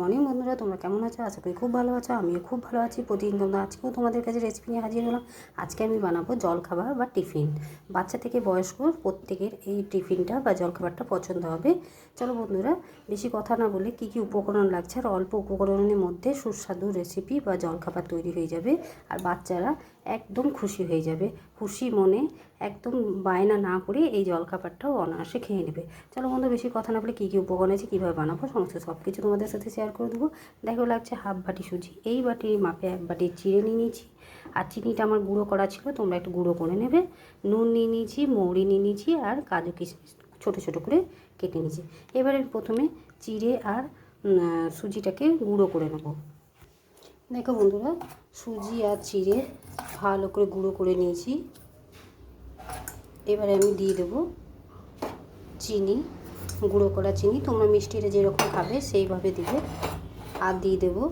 Morning বন্ধুরা, তোমরা কেমন আছো? আশা করি খুব ভালো আছো, আমিও খুব ভালো আছি। প্রতিদিন তোমরা আজকেও তোমাদের কাছে রেসিপি নিয়ে হাজির হলাম। আজকে আমি বানাবো জলখাবার বা টিফিন বাচ্চা থেকে বয়স্ক প্রত্যেকের এই টিফিনটা বা জলখাবারটা পছন্দ হবে। চলো বন্ধুরা, বেশি কথা না বলে কী কী উপকরণ লাগছে? আর অল্প উপকরণের মধ্যে সুস্বাদু রেসিপি বা জলখাবার তৈরি হয়ে যাবে। আর বাচ্চারা একদম খুশি হয়ে যাবে। খুশি মনে একদম বায়না না করে এই জলখাবারটাও অনায়াসে খেয়ে নেবে। চলো বন্ধু, বেশি কথা না বলে কী কী উপকরণ আছে, কীভাবে বানাবো, সমস্ত সব কিছু তোমাদের সাথে শেয়ার করে দেবো। দেখো, লাগছে হাফ বাটি সুজি। এই বাটির মাপে এক বাটি চিড়ে নিয়ে নিয়েছি। আর চিনিটা আমার গুঁড়ো করা ছিল, তোমরা একটু গুঁড়ো করে নেবে। নুন নিয়ে নিয়েছি, মৌরি নিয়ে নিয়েছি, আর কাজু কিশমিশ ছোটো ছোটো করে কেটে নিয়েছি। এবারে প্রথমে চিড়ে আর সুজিটাকে গুঁড়ো করে নেব। দেখো বন্ধুরা, সুজি আর চিড়ে ভালো করে গুঁড়ো করে নিয়েছি। এবারে আমি দিয়ে দেবো চিনি, গুঁড়ো করা চিনি। তোমরা মিষ্টিটা যেরকম খাবে সেইভাবে দিবে। আর দিয়ে দেবো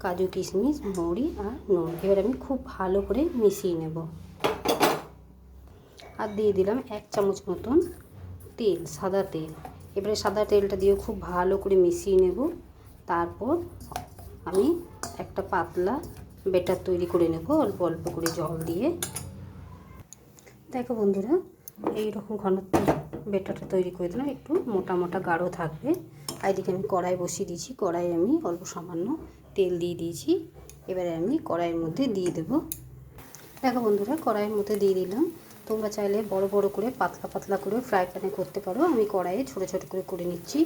কাজু কিশমিশ, মৌরি আর নুন। এবার আমি খুব ভালো করে মিশিয়ে নেব। আর দিয়ে দিলাম এক চামচ মতন তেল, সাদা তেল। এবারে সাদা তেলটা দিয়ে খুব ভালো করে মিশিয়ে নেব। তারপর আমি একটা পাতলা বেটার তৈরি করে নেব, অল্প অল্প করে জল দিয়ে। দেখো বন্ধুরা এই রকম ঘনত্ব বেটারটা তৈরি করে দিলাম, একটু মোটা মোটা গাঢ় থাকবে। আর এদিকে আমি কড়াই বসিয়ে দিয়েছি, কড়াই আমি অল্প সামান্য তেল দিয়ে দিয়েছি। এবারে আমি কড়াইয়ের মধ্যে দিয়ে দেব। দেখো বন্ধুরা, কড়াইয়ের মধ্যে দিয়ে দিলাম। তোমরা চাইলে বড় বড় করে, পাতলা পাতলা করে ফ্রাই প্যানে করতে পারো। আমি কড়াইয়ে ছোটো ছোটো করে করে নিচ্ছি।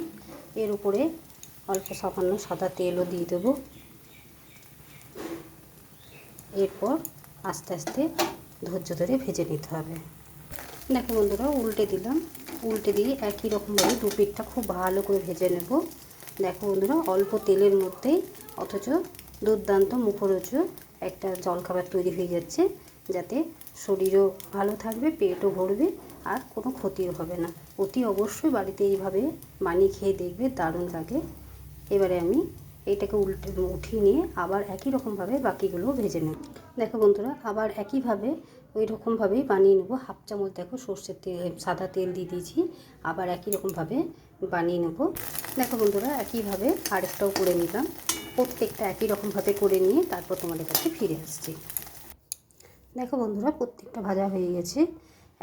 এর উপরে অল্প সামান্য সাদা তেলও দিয়ে দেবো। এরপর আস্তে আস্তে ধৈর্য ধরে ভেজে নিতে হবে। দেখো বন্ধুরা, উল্টে দিলাম। উল্টে দিয়ে একই রকমভাবে দু পিঠটা খুব ভালো করে ভেজে নেব। দেখো বন্ধুরা, অল্প তেলের মধ্যেই অথচ দুর্দান্ত মুখরোচ একটা জলখাবার তৈরি হয়ে যাচ্ছে, যাতে শরীরও ভালো থাকবে, পেটও ভরবে আর কোনো ক্ষতিও হবে না। অতি অবশ্যই বাড়িতে এইভাবে বানিয়ে খেয়ে দেখবে, দারুণ লাগে। এবারে আমি এইটাকে উল্টে উঠিয়ে নিয়ে আবার একই রকমভাবে বাকিগুলো ভেজে নেব। দেখো বন্ধুরা, আবার একইভাবে ওই রকমভাবেই বানিয়ে নেব। হাফ চামচ দেখো সর্ষের তেল সাদা তেল দিয়ে দিয়েছি। আবার একই রকমভাবে বানিয়ে নেব। দেখো বন্ধুরা, একইভাবে আরেকটাও করে নিলাম। প্রত্যেকটা একই রকমভাবে করে নিয়ে তারপর তোমাদের কাছে ফিরে আসছি। দেখো বন্ধুরা, প্রত্যেকটা ভাজা হয়ে গেছে।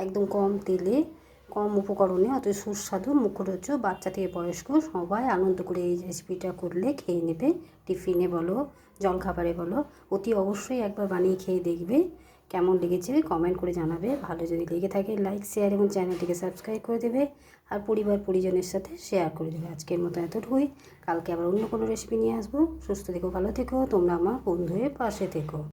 একদম কম তেলে কম উপকরণে অত সুস্বাদু, মুখরোচ, বাচ্চা থেকে বয়স্ক সবাই আনন্দ করে এই রেসিপিটা করলে খেয়ে নেবে। টিফিনে বলো, জলখাবারে বলো, অতি অবশ্যই একবার বানিয়ে খেয়ে দেখবে। কেমন লেগেছে কমেন্ট করে জানাবে। ভালো যদি লেগে থাকে লাইক শেয়ার এবং চ্যানেলটিকে সাবস্ক্রাইব করে দেবে। আর পরিবার পরিজনের সাথে শেয়ার করে দেবে। আজকের মতো এতটুকুই। কালকে আবার অন্য কোনো রেসিপি নিয়ে আসব। সুস্থ থেকো, ভালো থেকো। তোমরা আমার বন্ধু হয়ে পাশে থেকো।